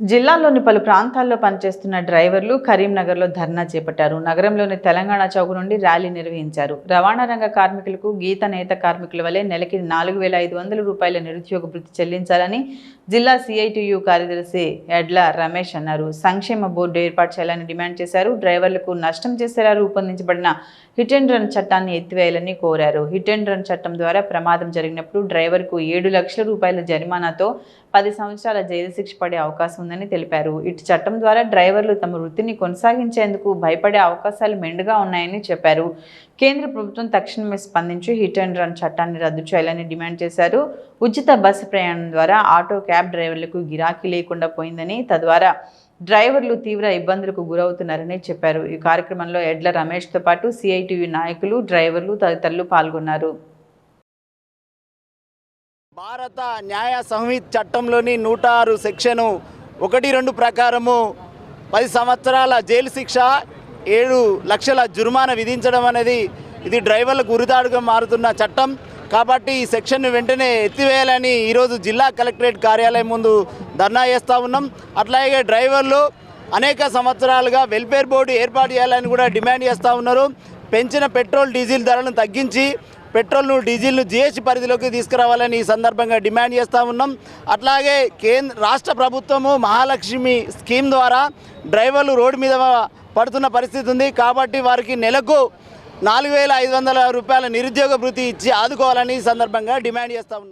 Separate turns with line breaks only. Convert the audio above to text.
జిల్లాలోని పలు ప్రాంతాల్లో పనిచేస్తున్న డ్రైవర్లు కరీంనగర్లో ధర్నా చేపట్టారు. నగరంలోని తెలంగాణ చౌక్ నుండి ర్యాలీ నిర్వహించారు. రవాణా రంగ కార్మికులకు గీత నేత కార్మికుల వలె నెలకి నాలుగు వేల ఐదు వందల రూపాయల నిరుద్యోగ భృతి చెల్లించాలని జిల్లా సిఐటియు కార్యదర్శి ఎడ్ల రమేష్ అన్నారు. సంక్షేమ బోర్డు ఏర్పాటు చేయాలని డిమాండ్ చేశారు. డ్రైవర్లకు నష్టం చేసేలా రూపొందించబడిన హిట్ అండ్ రన్ చట్టాన్ని ఎత్తివేయాలని కోరారు. హిట్ అండ్ రన్ చట్టం ద్వారా ప్రమాదం జరిగినప్పుడు డ్రైవర్కు ఏడు లక్షల రూపాయల జరిమానాతో పది సంవత్సరాల జైలు శిక్ష పడే అవకాశం ఉందని తెలిపారు. ఇటు చట్టం ద్వారా డ్రైవర్లు తమ వృత్తిని కొనసాగించేందుకు భయపడే అవకాశాలు మెండుగా ఉన్నాయని చెప్పారు. కేంద్ర ప్రభుత్వం తక్షణమే స్పందించి హిట్ అండ్ రన్ చట్టాన్ని రద్దు చేయాలని డిమాండ్ చేశారు. ఉచిత బస్సు ప్రయాణం ద్వారా ఆటో క్యాబ్ డ్రైవర్లకు గిరాకీ లేకుండా పోయిందని తద్వారా డ్రైవర్లు తీవ్ర ఇబ్బందులకు గురవుతున్నారని చెప్పారు. ఈ కార్యక్రమంలో ఎడ్ల రమేష్తో పాటు సిఐటియు నాయకులు డ్రైవర్లు తదితరులు పాల్గొన్నారు.
భారత న్యాయ సంహిత చట్టంలోని నూట ఆరు సెక్షను ఒకటి రెండు ప్రకారము పది సంవత్సరాల జైలు శిక్ష ఏడు లక్షల జుర్మానా విధించడం అనేది ఇది డ్రైవర్లకు ఉరితాడుగా మారుతున్న చట్టం. కాబట్టి ఈ సెక్షన్ను వెంటనే ఎత్తివేయాలని ఈరోజు జిల్లా కలెక్టరేట్ కార్యాలయం ముందు ధర్నా చేస్తూ ఉన్నాం. అట్లాగే డ్రైవర్లు అనేక సంవత్సరాలుగా వెల్ఫేర్ బోర్డు ఏర్పాటు చేయాలని కూడా డిమాండ్ చేస్తూ ఉన్నారు. పెంచిన పెట్రోల్ డీజిల్ ధరలను తగ్గించి పెట్రోల్ను డీజిల్ను జిఎస్టీ పరిధిలోకి తీసుకురావాలని ఈ సందర్భంగా డిమాండ్ చేస్తూ ఉన్నాం. అట్లాగే కేంద్ర రాష్ట్ర ప్రభుత్వము మహాలక్ష్మి స్కీమ్ ద్వారా డ్రైవర్లు రోడ్డు మీద పడుతున్న పరిస్థితి ఉంది. కాబట్టి వారికి నెలకు నాలుగు వేల ఐదు వందల రూపాయల నిరుద్యోగ భృతి ఇచ్చి ఆదుకోవాలని ఈ సందర్భంగా డిమాండ్ చేస్తూ ఉన్నాం